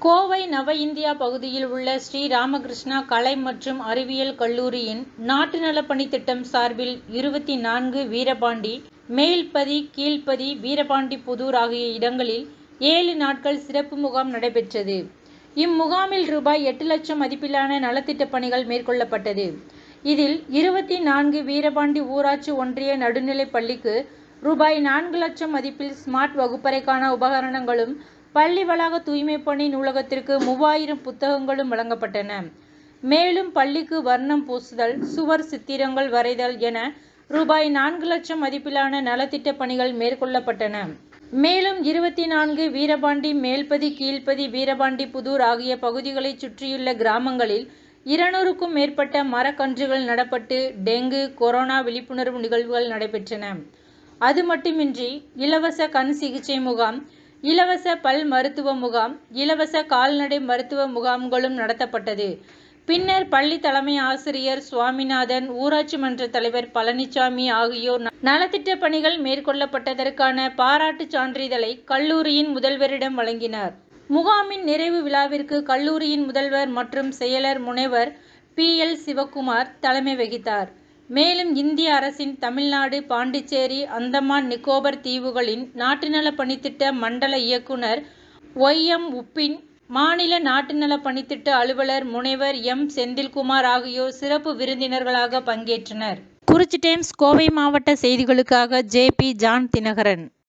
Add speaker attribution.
Speaker 1: கோவை நவ இந்தியா பகுதியில் உள்ள ஸ்ரீ ராமகிருஷ்ணா கலை மற்றும் அறிவியல் கல்லூரியின் நாட்டு நலப்பணி திட்டம் சார்பில் இருபத்தி நான்கு வீரபாண்டி மேல்பதி கீழ்பதி வீரபாண்டிபுதூர் ஆகிய இடங்களில் ஏழு நாட்கள் சிறப்பு முகாம் நடைபெற்றது. இம்முகாமில் ரூபாய் எட்டு லட்சம் மதிப்பிலான நலத்திட்ட பணிகள் மேற்கொள்ளப்பட்டது. இதில் இருபத்தி நான்கு வீரபாண்டி ஊராட்சி ஒன்றிய நடுநிலைப் பள்ளிக்கு ரூபாய் நான்கு லட்சம் மதிப்பில் ஸ்மார்ட் வகுப்பறைக்கான உபகரணங்களும் பள்ளி வளாக தூய்மைப்பணி நூலகத்திற்கு மூவாயிரம் புத்தகங்களும் வழங்கப்பட்டன. மேலும் பள்ளிக்கு வர்ணம் பூசுதல் சுவர் சித்திரங்கள் வரைதல் என ரூபாய் நான்கு லட்சம் மதிப்பிலான நலத்திட்ட பணிகள் மேற்கொள்ளப்பட்டன. மேலும் இருபத்தி நான்கு வீரபாண்டி மேல்பதி கீழ்பதி வீரபாண்டிபுதூர் ஆகிய பகுதிகளைச் சுற்றியுள்ள கிராமங்களில் இருநூறுக்கும் மேற்பட்ட மரக்கன்றுகள் நடப்பட்டு டெங்கு கொரோனா விழிப்புணர்வு நிகழ்வுகள் நடைபெற்றன. அது மட்டுமின்றி இலவச கண் சிகிச்சை முகாம் இலவச பல் மருத்துவ முகாம் இலவச கால்நடை மருத்துவ முகாம்களும் நடத்தப்பட்டது. பின்னர் பள்ளி தலைமை ஆசிரியர் சுவாமிநாதன் ஊராட்சி மன்ற தலைவர் பழனிசாமி ஆகியோர் நலத்திட்ட பணிகள் மேற்கொள்ளப்பட்டதற்கான பாராட்டு சான்றிதழை கல்லூரியின் முதல்வரிடம் வழங்கினார் முகாமின் நிறைவு விழாவிற்கு கல்லூரியின் முதல்வர் மற்றும் செயலர் முனைவர் பி. எல். சிவக்குமார் தலைமை வகித்தார். மேலும் இந்திய அரசின் தமிழ்நாடு பாண்டிச்சேரி அந்தமான் நிக்கோபர் தீவுகளின் நாட்டுநல பணித்திட்ட மண்டல இயக்குனர் ஒய். எம். உப்பின் மாநில நாட்டுநல பணித்திட்ட அலுவலர் முனைவர் எம். செந்தில்குமார் ஆகியோர் சிறப்பு விருந்தினர்களாக பங்கேற்றனர். குறிச்சி டைம்ஸ் கோவை மாவட்ட செய்திகளுக்காக ஜே. பி. ஜான் தினகரன்